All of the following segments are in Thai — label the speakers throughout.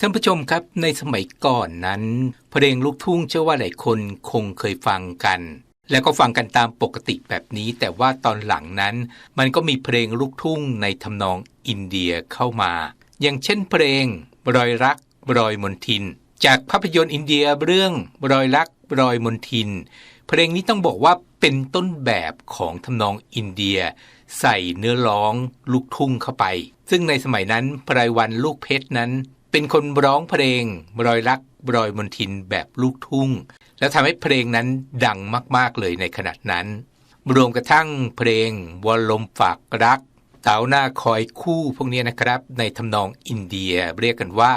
Speaker 1: ท่านผู้ชมครับในสมัยก่อนนั้น เพลงลูกทุ่งเชื่อว่าหลายคนคงเคยฟังกัน แล้วก็ฟังกันตามปกติแบบนี้ แต่ว่าตอนหลังนั้น มันก็มีเพลงลูกทุ่งในทำนองอินเดียเข้ามา อย่างเช่นเพลง รอยรัก รอยมนทิน จากภาพยนตร์อินเดียเรื่องรอยรัก รอยมนทิน เพลงนี้ต้องบอกว่าเป็นต้นแบบของทำนองอินเดีย ใส่เนื้อร้องลูกทุ่งเข้าไป ซึ่งในสมัยนั้นไพรวันลูกเพชรนั้น เป็นคนร้องเพลงรอยรักรอยมนทินแบบลูกทุ่ง แล้วทำให้เพลงนั้นดังมากๆเลยในขณะนั้น รวมกระทั่งเพลงวอลลมฝากรักเต๋าหน้าคอยคู่พวกนี้นะครับ ในทำนองอินเดียเรียกกันว่า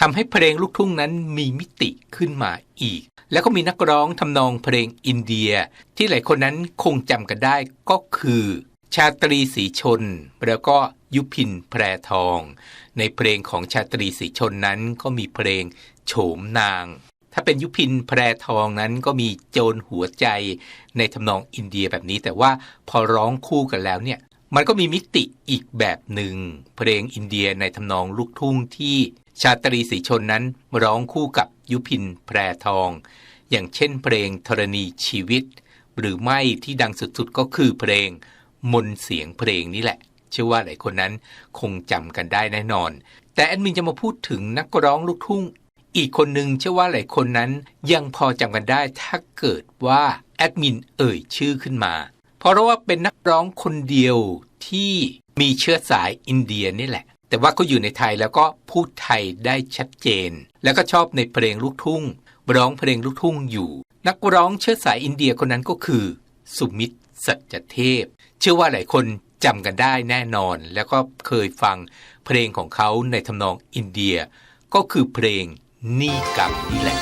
Speaker 1: ทำให้เพลงลูกทุ่งนั้นมีมิติขึ้นมาอีก แล้วก็มีนักร้องทำนองเพลงอินเดีย ที่หลายคนนั้นคงจำกันได้ก็คือ ชาตรีสีชน แล้วก็ยุพินแพรทอง ในเพลงของชาตรีสีชนนั้นก็มีเพลงโฉมนาง ถ้าเป็นยุพินแพรทองนั้นก็มีโจรหัวใจในทำนองอินเดียแบบนี้ แต่ว่าพอร้องคู่กันแล้วเนี่ย มันก็มีมิติอีกแบบหนึ่ง เพลงอินเดียในทำนองลูกทุ่งที่ชาตรีสีชนนั้นร้องคู่กับยุพินแพรทอง อย่างเช่นเพลงธรณีชีวิต หรือไม่ที่ดังสุดๆก็คือเพลงมนเสียงเพลงนี่แหละ เชื่อว่าหลายคนนั้นคงจำกันได้แน่นอน แต่แอดมินจะมาพูดถึงนักร้องลูกทุ่ง อีกคนหนึ่งเชื่อว่าหลายคนนั้นยังพอจำกันได้ถ้าเกิดว่าแอดมินเอ่ยชื่อขึ้นมา เพราะว่าเป็นนักร้องคนเดียวที่มีเชื้อสายอินเดียนี่แหละ แต่ว่าเขาอยู่ในไทยแล้วก็พูดไทยได้ชัดเจน แล้วก็ชอบในเพลงลูกทุ่ง ร้องเพลงลูกทุ่งอยู่ นักร้องเชื้อสายอินเดียคนนั้นก็คือ สุมิตรสัจเทพ เชื่อว่าหลายคน จำกันได้แน่นอน แล้วก็เคยฟังเพลงของเขาในทำนองอินเดีย ก็คือเพลงนี่กรรมนี่แหละ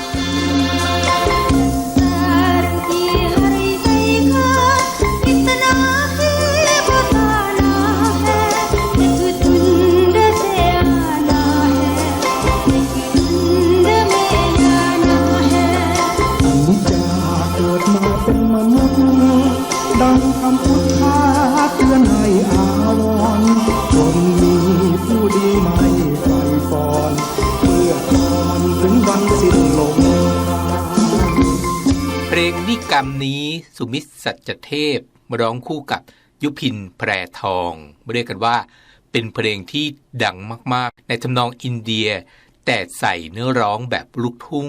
Speaker 1: กร รมนี้สุมิตสัจเทพร้องคู่กับยุพินแพรทองเรียกกันว่า เป็นเพลงที่ดังมากๆ ในทำนองอินเดีย แต่ใส่เนื้อร้องแบบลูกทุ่ง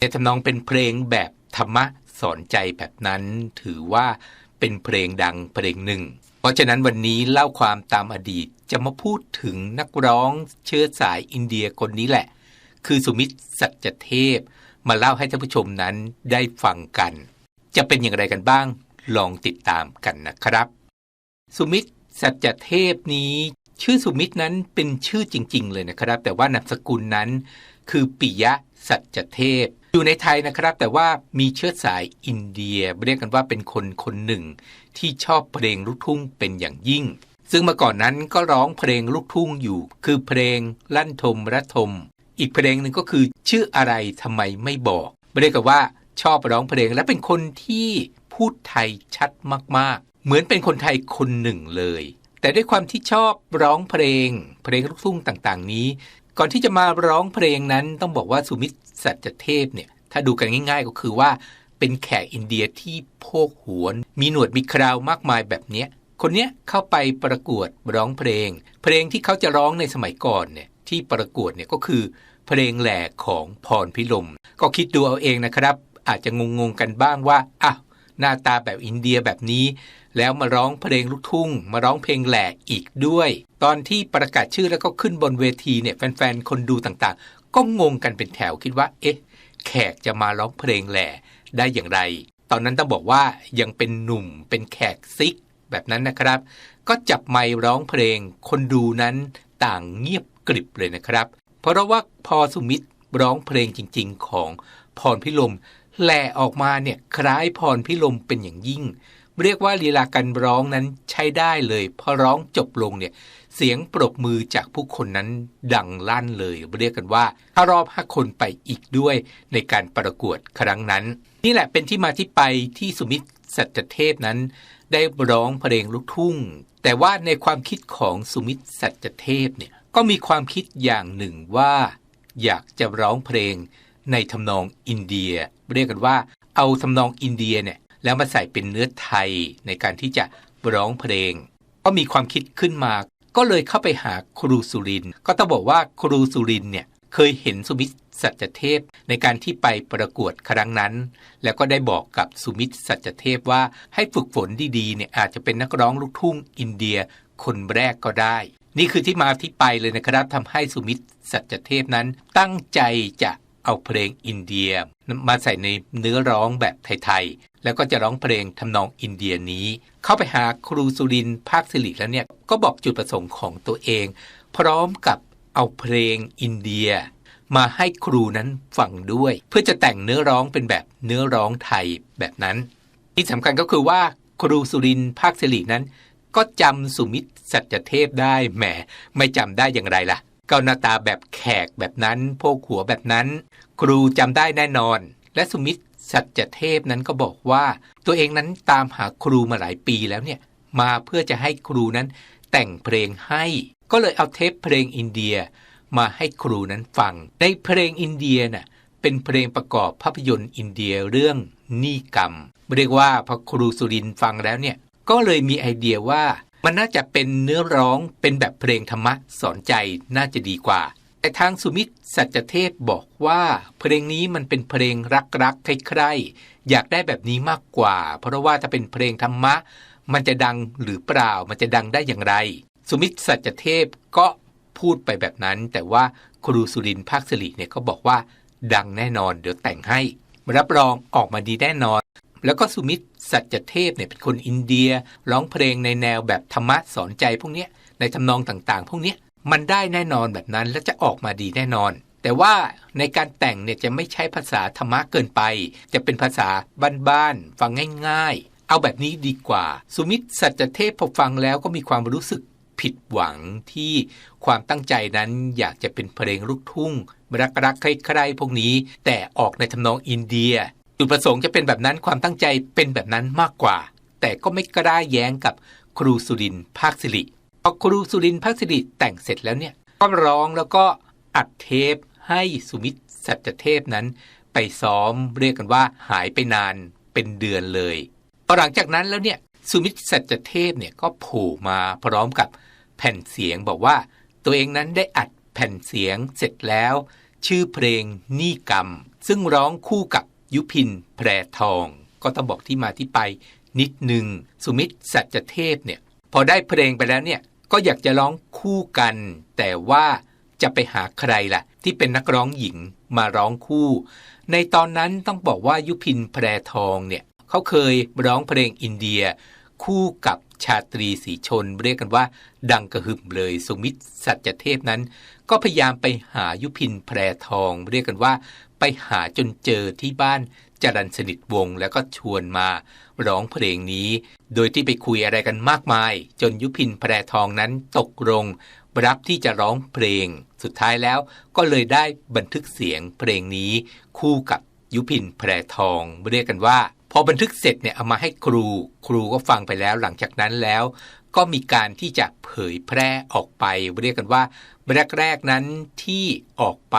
Speaker 1: ในทำนองเป็นเพลงแบบธรรมะสอนใจแบบนั้น ถือว่าเป็นเพลงดังเพลงหนึ่ง เพราะฉะนั้นวันนี้เล่าความตามอดีตจะมาพูดถึงนักร้องเชื้อสายอินเดียคนนี้แหละ คือสุมิตสัจเทพ มาเล่าให้ท่านผู้ชมนั้นได้ฟังกัน จะเป็นอย่างไรกันบ้าง ลองติดตามกันนะครับ สุมิตรสัจเทพนี้ ชื่อสุมิตรนั้นเป็นชื่อจริง ๆ เลยนะครับ แต่ว่านามสกุลนั้น คือปิยะสัจเทพ อยู่ในไทยนะครับ แต่ว่ามีเชื้อสายอินเดียเรียกกันว่าเป็นคนคนหนึ่ง ที่ชอบเพลงลูกทุ่งเป็นอย่างยิ่ง ซึ่งเมื่อก่อนนั้นก็ร้องเพลงลูกทุ่งอยู่ คือเพลงลั่นทมระทม อีกเพลงหนึ่งก็คือชื่ออะไรทำไมไม่บอกเรียกกันว่า ชอบร้องเพลงและเป็นคนที่พูดไทยชัดมากๆ เหมือนเป็นคนไทยคนหนึ่งเลย แต่ด้วยความที่ชอบร้องเพลง เพลงลูกทุ่งต่างๆ นี้ ก่อนที่จะมาร้องเพลงนั้นต้องบอกว่าสุมิตสัจเทพเนี่ยถ้าดูกันง่ายๆก็คือว่าเป็นแขกอินเดียที่โพกหวน มีหนวดมีคราวมากมายแบบเนี้ยคนเนี้ยเข้าไปประกวดร้องเพลง เพลงที่เขาจะร้องในสมัยก่อนเนี่ยที่ประกวดเนี่ยก็คือ เพลงแหลกของพรพิลม ก็คิดดูเอาเองนะครับ อาจจะงงๆกันบ้างว่าอ้าวหน้าตาแบบอินเดียแบบนี้ แล้วมาร้องเพลงลูกทุ่ง มาร้องเพลงแหลกอีกด้วย ตอนที่ประกาศชื่อแล้วก็ขึ้นบนเวทีเนี่ยแฟนๆ คนดูต่างๆ ก็งงกันเป็นแถวคิดว่า เอ๊ะ แขกจะมาร้องเพลงแหล่ได้อย่างไร ตอนนั้นต้องบอกว่ายังเป็นหนุ่มเป็นแขกซิกแบบนั้นนะครับ ก็จับไมค์ร้องเพลง คนดูนั้นต่างเงียบกริบเลยนะครับ เพราะว่าพอสุมิตรร้องเพลงจริง ๆ ของพรพิลม แหล่ออกมาเนี่ยคล้ายพรพิลมเป็นอย่างยิ่ง เรียกว่าลีลาการร้องนั้นใช้ได้เลยพอร้องจบลงเนี่ยเสียงปรบมือจากผู้คนนั้นดังลั่นเลย เรียกกันว่าถ้ารอบห้าคนไปอีกด้วยในการประกวดครั้งนั้น นี่แหละเป็นที่มาที่ไปที่สุมิตสัจเทพนั้น ได้ร้องเพลงลูกทุ่ง แต่ว่าในความคิดของสุมิตสัจเทพเนี่ยก็มีความคิดอย่างหนึ่งว่า อยากจะร้องเพลง ในทำนองอินเดีย เรียกกันว่าเอาทำนองอินเดียเนี่ยแล้วมาใส่เป็นเนื้อไทยในการที่จะร้องเพลง ก็มีความคิดขึ้นมา ก็เลยเข้าไปหาครูสุริน ก็ต้องบอกว่าครูสุรินเนี่ยเคยเห็นสุมิตสัจเทพในการที่ไปประกวดครั้งนั้น แล้วก็ได้บอกกับสุมิตสัจเทพว่าให้ฝึกฝนดีๆเนี่ยอาจจะเป็นนักร้องลูกทุ่งอินเดียคนแรกก็ได้ นี่คือที่มาที่ไปเลยนะครับทำให้สุมิตสัจเทพนั้นตั้งใจจะ เอาเพลงอินเดียมาใส่ในเนื้อร้องแบบไทยๆ แล้วก็จะร้องเพลงทำนองอินเดียนี้ เข้าไปหาครูสุรินภาคสิริแล้วเนี่ย ก็บอกจุดประสงค์ของตัวเอง พร้อมกับเอาเพลงอินเดีย มาให้ครูนั้นฟังด้วย เพื่อจะแต่งเนื้อร้องเป็นแบบเนื้อร้องไทยแบบนั้น ที่สำคัญก็คือว่าครูสุรินภาคสิรินั้น ก็จำสุมิตรสัจเทพได้แหมไม่จำได้อย่างไรล่ะ ก็หน้าตาแบบแขกแบบนั้นโพกหัวแบบนั้น ครูจำได้แน่นอน และสุมิตรสัจเทพนั้นก็บอกว่า ตัวเองนั้นตามหาครูมาหลายปีแล้วเนี่ย มาเพื่อจะให้ครูนั้นแต่งเพลงให้ ก็เลยเอาเทปเพลงอินเดีย มาให้ครูนั้นฟัง ในเพลงอินเดียน่ะเป็นเพลงประกอบภาพยนตร์อินเดียเรื่องนี่กรรมเรียกว่าพอครูสุรินฟังแล้วเนี่ยก็เลยมีไอเดียว่า มันน่าจะเป็นเนื้อร้องเป็นแบบเพลงธรรมะสอนใจน่าจะดีกว่าแต่ทางสุมิตสัจเทพบอกว่า เพลงนี้มันเป็นเพลงรักๆใครๆอยากได้แบบนี้มากกว่า เพราะว่าถ้าเป็นเพลงธรรมะ มันจะดังหรือเปล่ามันจะดังได้อย่างไร สุมิตสัจเทพก็พูดไปแบบนั้น แต่ว่าครูสุรินภาคสิริเนี่ยก็บอกว่า ดังแน่นอนเดี๋ยวแต่งให้ รับรองออกมาดีแน่นอน แล้วก็สุมิตสัจเทพเนี่ยเป็นคนอินเดีย ร้องเพลงในแนวแบบธรรมะสอนใจพวกนี้ในทำนองต่างๆ พวกนี้มันได้แน่นอนแบบนั้นและจะออกมาดีแน่นอน แต่ว่าในการแต่งเนี่ยจะไม่ใช้ภาษาธรรมะเกินไป จะเป็นภาษาบ้านๆฟังง่ายๆ เอาแบบนี้ดีกว่า สุมิตสัจเทพพอฟังแล้วก็มีความรู้สึกผิดหวังที่ความตั้งใจนั้นอยากจะเป็นเพลงลูกทุ่งรักๆใครๆพวกนี้ แต่ออกในทำนองอินเดีย จุดประสงค์จะเป็นแบบนั้นความตั้งใจเป็นแบบนั้นมากกว่า แต่ก็ไม่กล้าแย้งกับครูสุรินภาคสิริพอครูสุรินภาคสิริแต่งเสร็จแล้วเนี่ยก็ร้องแล้วก็อัดเทปให้สุมิตรสัจเทพนั้น ไปซ้อมเรียกกันว่าหายไปนานเป็นเดือนเลยพอหลังจากนั้นแล้วเนี่ยสุมิตรสัจเทพเนี่ยก็โผล่มาพร้อมกับแผ่นเสียงบอกว่า ตัวเองนั้นได้อัดแผ่นเสียงเสร็จแล้ว ชื่อเพลงนี่กรรม ซึ่งร้องคู่กับ ยุพินแพรทอง ก็ต้องบอกที่มาที่ไปนิดหนึ่งสุมิตรสัจเทพเนี่ยพอได้เพลงไปแล้วเนี่ยก็อยากจะร้องคู่กัน แต่ว่าจะไปหาใครล่ะ ที่เป็นนักร้องหญิงมาร้องคู่ ในตอนนั้นต้องบอกว่ายุพินแพรทองเนี่ยเขาเคยร้องเพลงอินเดีย คู่กับชาตรีสีชน เรียกกันว่า ดังกระหึ่มเลยสุมิตรสัจเทพนั้น ก็พยายามไปหายุพินแพรทอง เรียกกันว่า ไปหาจนเจอที่บ้านจรันสนิทวงแล้วก็ชวนมาร้องเพลงนี้ โดยที่ไปคุยอะไรกันมากมาย จนยุพินแพรทองนั้นตกลงรับที่จะร้องเพลง สุดท้ายแล้วก็เลยได้บันทึกเสียงเพลงนี้คู่กับยุพินแพรทองเรียกกันว่า พอบันทึกเสร็จเนี่ยเอามาให้ครู ครูก็ฟังไปแล้วหลังจากนั้นแล้ว ก็มีการที่จะเผยแพร่ออกไป เรียกกันว่าแรกๆนั้นที่ออกไป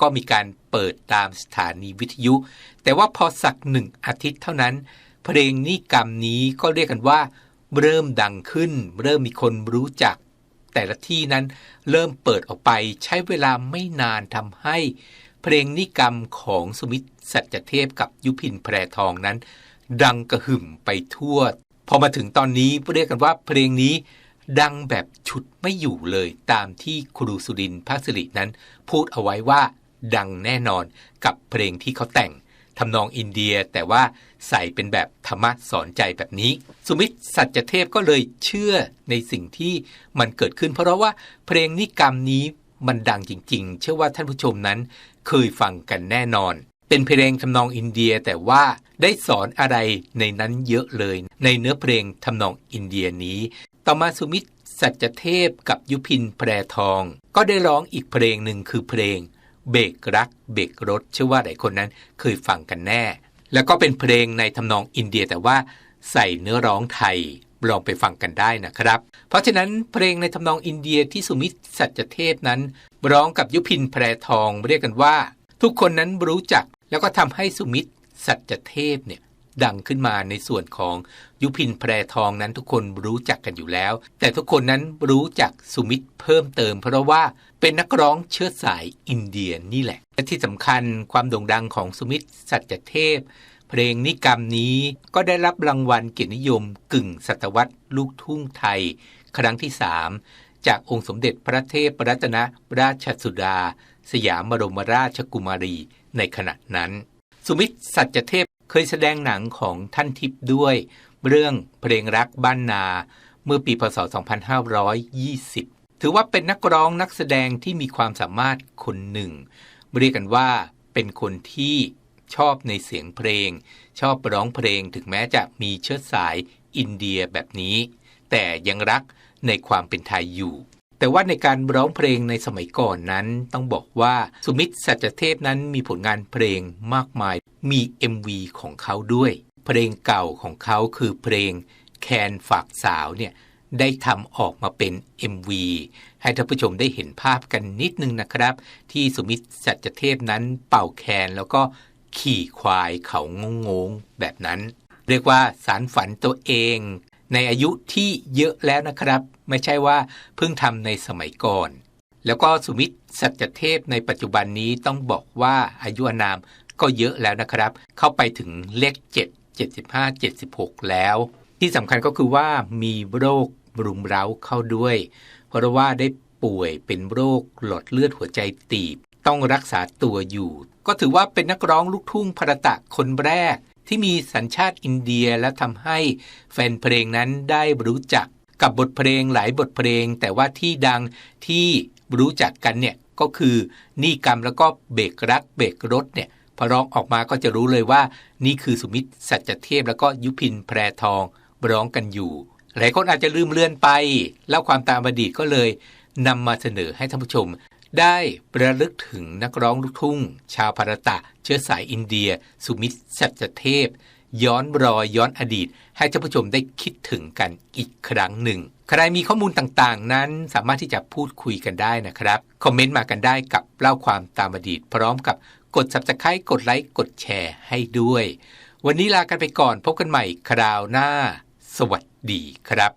Speaker 1: ก็มีการเปิดตามสถานีวิทยุ แต่ว่าพอสักหนึ่งอาทิตย์เท่านั้น เพลงนิกรรมนี้ก็เรียกกันว่า เริ่มดังขึ้น เริ่มมีคนรู้จัก แต่ละที่นั้นเริ่มเปิดออกไปใช้เวลาไม่นานทำให้ เพลงนิกรรมของสมิทธสัจเทพกับยุพินแพรทองนั้น ดังกระหึ่มไปทั่ว พอมาถึงตอนนี้เรียกกันว่าเพลงนี้ดังแบบฉุดไม่อยู่เลยตามที่ครูสุรินทร์ภาสิรินั้น พูดเอาไว้ว่าดังแน่นอนกับเพลงที่เขาแต่งทำนองอินเดียแต่ว่าใส่เป็นแบบธรรมะสอนใจแบบนี้ สุมิตรสัจเทพก็เลยเชื่อในสิ่งที่มันเกิดขึ้น เพราะว่าเพลงนิกรรมนี้มันดังจริง ๆ เชื่อว่าท่านผู้ชมนั้นเคยฟังกันแน่นอน เป็นเพลงทำนองอินเดียแต่ว่าได้สอนอะไรในนั้นเยอะเลย ในเนื้อเพลงทำนองอินเดียนี้ ต่อมาสุมิตสัจเทพกับยุพินแพรทอง ก็ได้ร้องอีกเพลงหนึ่งคือเพลง เบรกรัก เบรกรถเชื่อว่าหลายคนนั้นเคยฟังกันแน่ แล้วก็เป็นเพลงในทำนองอินเดียแต่ว่าใส่เนื้อร้องไทยลองไปฟังกันได้นะครับ เพราะฉะนั้นเพลงในทำนองอินเดียที่สุมิตสัจเทพนั้น ร้องกับยุพินแพรทองเรียกกันว่า ทุกคนนั้นรู้จัก แล้วก็ทำให้สุมิตรสัจเทพเนี่ยดังขึ้นมาในส่วนของยุพินแพรทองนั้นทุกคนรู้จักกันอยู่แล้ว แต่ทุกคนนั้นรู้จักสุมิตรเพิ่มเติม เพราะว่าเป็นนักร้องเชื้อสายอินเดียนี่แหละ และที่สำคัญความโด่งดังของสุมิตรสัจเทพ เพลงนิกรรมนี้ก็ได้รับรางวัลเกียรตินิยมกึ่งศตวรรษลูกทุ่งไทย ครั้งที่สามจากองค์สมเด็จพระเทพรัตนราชสุดา สยามบรมราชกุมารี ในขณะนั้น สุมิตรสัจเทพเคยแสดงหนังของท่านทิพย์ด้วย เรื่องเพลงรักบ้านนา เมื่อปีพศ 2520 ถือว่าเป็นนักร้องนักแสดงที่มีความสามารถคนหนึ่ง เรียกกันว่าเป็นคนที่ชอบในเสียงเพลง ชอบร้องเพลงถึงแม้จะมีเชื้อสายอินเดียแบบนี้ แต่ยังรักในความเป็นไทยอยู่ แต่ว่าในการร้องเพลงในสมัยก่อนนั้นต้องบอกว่าสุมิตสัจเทพนั้นมีผลงานเพลงมากมาย มี MV ของเขาด้วย เพลงเก่าของเขาคือเพลงแคนฝากสาวเนี่ยได้ทำออกมาเป็น MV ให้ท่านผู้ชมได้เห็นภาพกันนิดนึงนะครับ ที่สุมิตสัจเทพนั้นเป่าแคนแล้วก็ขี่ควายเขางงๆแบบนั้น เรียกว่าสารฝันตัวเอง ในอายุที่เยอะแล้วนะครับ ไม่ใช่ว่าเพิ่งทำในสมัยก่อน แล้วก็สุมิตรสัจเทพในปัจจุบันนี้ต้องบอกว่าอายุอานามก็เยอะแล้วนะครับ เข้าไปถึงเลข 7 75 76 แล้ว ที่สำคัญก็คือว่ามีโรครุมเร้าเข้าด้วย เพราะว่าได้ป่วยเป็นโรคหลอดเลือดหัวใจตีบ ต้องรักษาตัวอยู่ ก็ถือว่าเป็นนักร้องลูกทุ่งพระตะคนแรก ที่มีสัญชาติอินเดียและทำให้แฟนเพลงนั้นได้รู้จักกับบทเพลงหลายบทเพลง แต่ว่าที่ดังที่รู้จักกันเนี่ยก็คือนี่กรรมแล้วก็เบรกรักเบรกรถเนี่ยพอร้องออกมาก็จะรู้เลยว่า นี่คือสุมิตรสัจเทพแล้วก็ยุพินแพรทองร้องกันอยู่ หลายคนอาจจะลืมเลือนไปแล้วความตามอดีตก็เลยนำมาเสนอให้ท่านผู้ชม ได้ประลึกถึงนักร้องลูกทุ่ง ชาวพารตะ เชื้อสายอินเดีย สุมิตสัจเทพ ย้อนรอยย้อนอดีต ให้ท่านผู้ชมได้คิดถึงกันอีกครั้งหนึ่ง ใครมีข้อมูลต่างๆ นั้นสามารถที่จะพูดคุยกันได้นะครับ คอมเมนต์มากันได้กับเล่าความตามอดีต พร้อมกับกด subscribe กดไลค์กดแชร์ให้ด้วย วันนี้ลากันไปก่อนพบกันใหม่คราวหน้า สวัสดีครับ